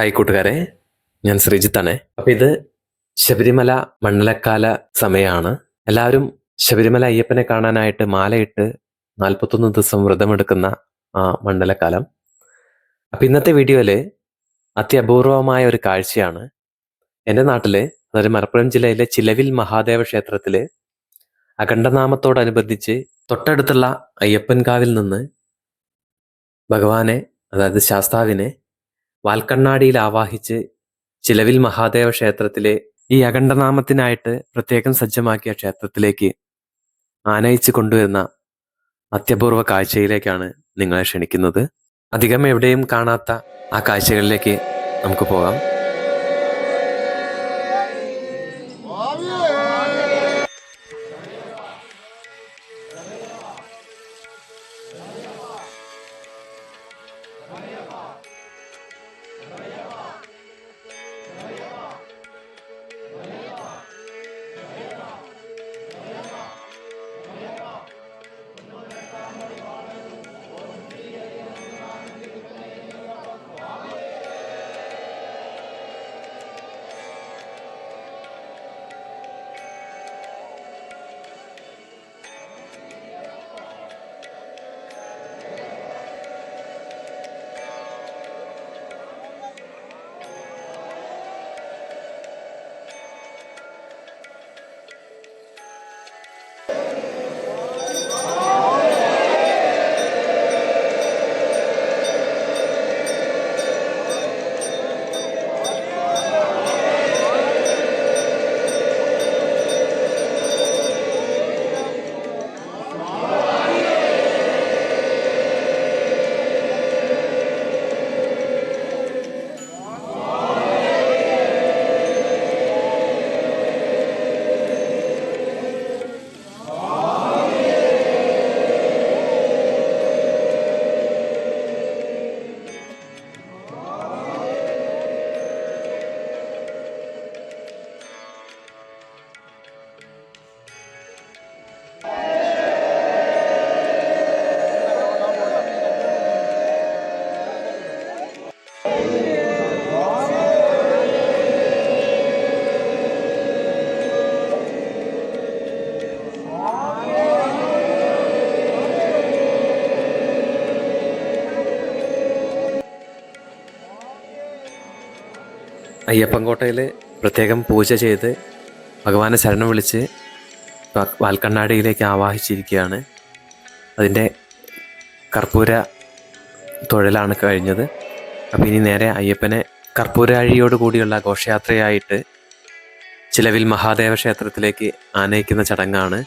Hi കൂട്ടുകാരെ. ഞാൻ ശ്രീജിത്താണ്. അപ്പോൾ ഇത് ശബരിമല മണ്ഡലക്കാല സമയമാണ് എല്ലാവരും ശബരിമല അയ്യപ്പനെ കാണാനായിട്ട് മാലയിട്ട് നാൽപ്പത്തൊന്ന് ദിവസം വ്രതമെടുക്കുന്ന ആ മണ്ഡലക്കാലം അപ്പം ഇന്നത്തെ വീഡിയോയിൽ അത്യപൂർവമായ ഒരു കാഴ്ചയാണ്. എന്റെ നാട്ടിൽ അതായത് മലപ്പുറം ജില്ലയിലെ ചിലവിൽ മഹാദേവ ക്ഷേത്രത്തിൽ അഖണ്ഡനാമത്തോടനുബന്ധിച്ച് തൊട്ടടുത്തുള്ള അയ്യപ്പൻകാവിൽ നിന്ന് ഭഗവാനെ അതായത് ശാസ്താവിനെ വാൽക്കണ്ണാടിയിൽ ആവാഹിച്ച് ചിലവിൽ മഹാദേവ ക്ഷേത്രത്തിലെ ഈ അഖണ്ഡനാമത്തിനായിട്ട് പ്രത്യേകം സജ്ജമാക്കിയ ക്ഷേത്രത്തിലേക്ക് ആനയിച്ച് കൊണ്ടുവരുന്ന അത്യപൂർവ കാഴ്ചയിലേക്കാണ് നിങ്ങളെ ക്ഷണിക്കുന്നത്. അധികം എവിടെയും കാണാത്ത ആ കാഴ്ചകളിലേക്ക് നമുക്ക് പോകാം. അയ്യപ്പൻകോട്ടയിൽ പ്രത്യേകം പൂജ ചെയ്ത് ഭഗവാനെ ശരണം വിളിച്ച് വാൽക്കണ്ണാടിയിലേക്ക് ആവാഹിച്ചിരിക്കുകയാണ്. അതിന്റെ കർപ്പൂര തൊഴിലാണ് കഴിഞ്ഞത്. അപ്പോൾ ഇനി നേരെ അയ്യപ്പനെ കർപ്പൂരാഴിയോട് കൂടിയുള്ള ഘോഷയാത്രയായിട്ട് ചിലവിൽ മഹാദേവ ക്ഷേത്രത്തിലേക്ക് ആനയിക്കുന്ന ചടങ്ങാണ്.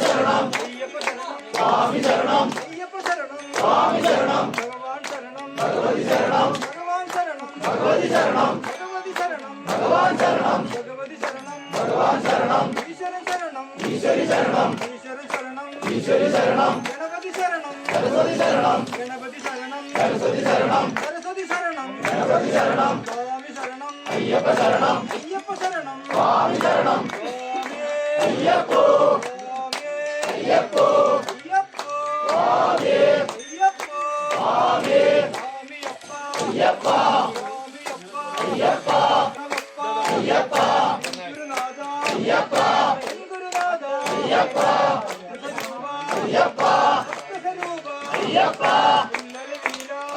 ശരണം സ്വാമി ശരണം സ്വാമി ശരണം ഭഗവതി ശരണം ഭഗവതി ശരണം ഭഗവാൻ ശരണം ഭഗവാൻ ശരണം ഈശ്വരി ശരണം ഈശ്വരി ശരണം സരസ്വതി ശരണം സരസ്വതി ശരണം ഗണപതി ശരണം അയ്യപ്പ ശരണം സ്വാമി ശരണം അയ്യപ്പോ അയ്യപ്പോ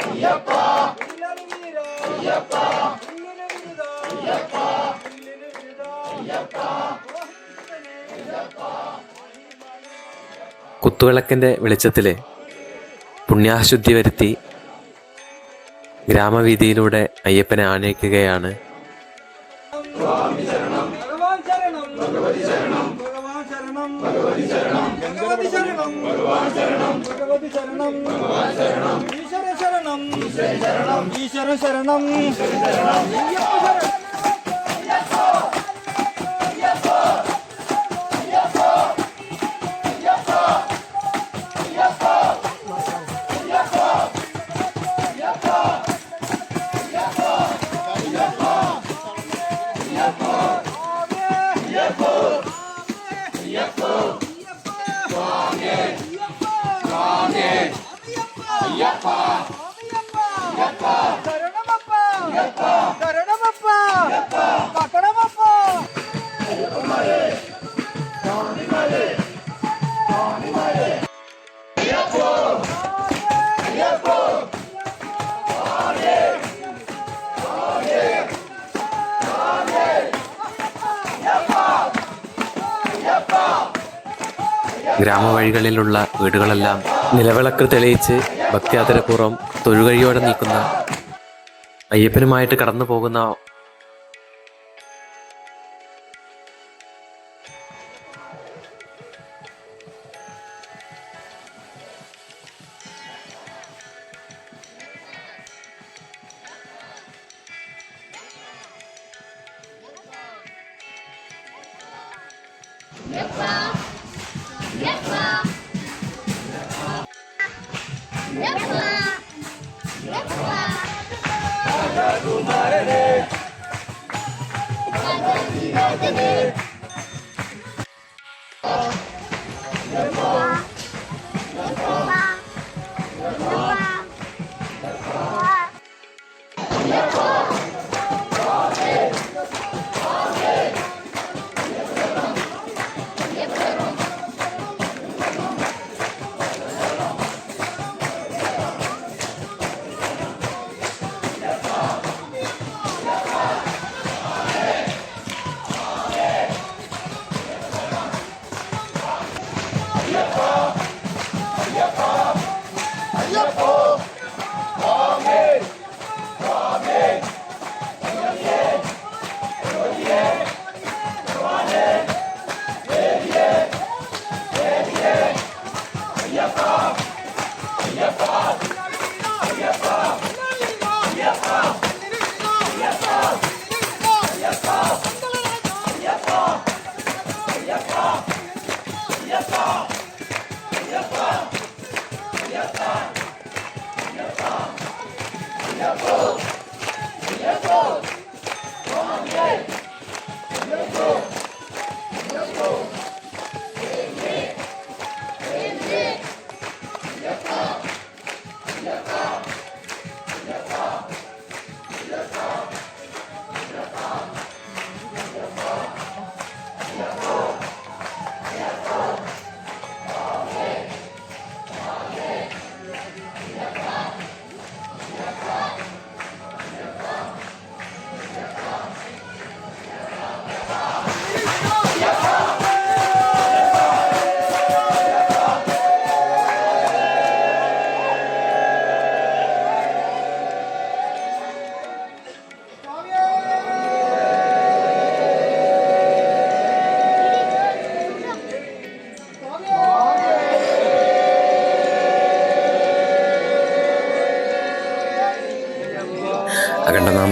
അയ്യപ്പോ അയ്യപ്പോ കുത്തുവിളക്കിന്റെ വെളിച്ചത്തിൽ പുണ്യാശുദ്ധി വരുത്തി ഗ്രാമവീതിയിലൂടെ അയ്യപ്പനെ ആനയിക്കുകയാണ്. ശരണം. ഈശ്വര ശരണം. ഈശ്വര ശരണം. അയ്യപ്പ ശരണം. ഗ്രാമവഴികളിലുള്ള വീടുകളെല്ലാം നിലവിളക്ക് തെളിയിച്ച് ഭക്ത്യാദരപൂർവം തൊഴുകഴിയോടെ നിൽക്കുന്ന അയ്യപ്പനുമായിട്ട് കടന്നു പോകുന്ന Let's go.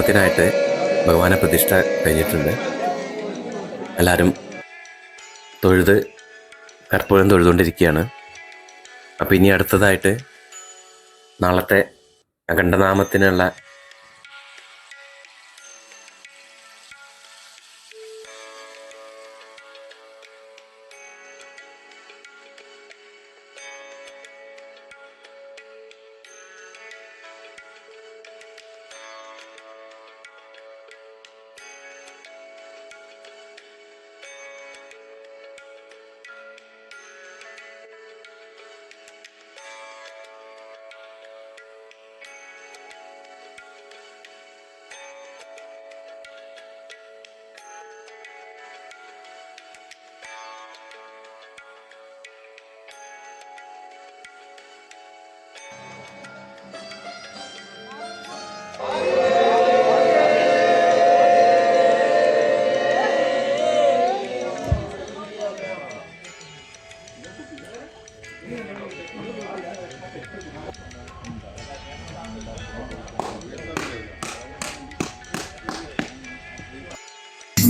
അഖണ്ഡനാമത്തിനായിട്ട് ഭഗവാനെ പ്രതിഷ്ഠ കഴിഞ്ഞിട്ടുണ്ട്. എല്ലാവരും തൊഴുത് കർപ്പൂരം തൊഴുതുകൊണ്ടിരിക്കുകയാണ്. അപ്പോൾ ഇനി അടുത്തതായിട്ട് നാളത്തെ അഖണ്ഡനാമത്തിനുള്ള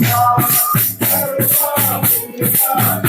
Thank you.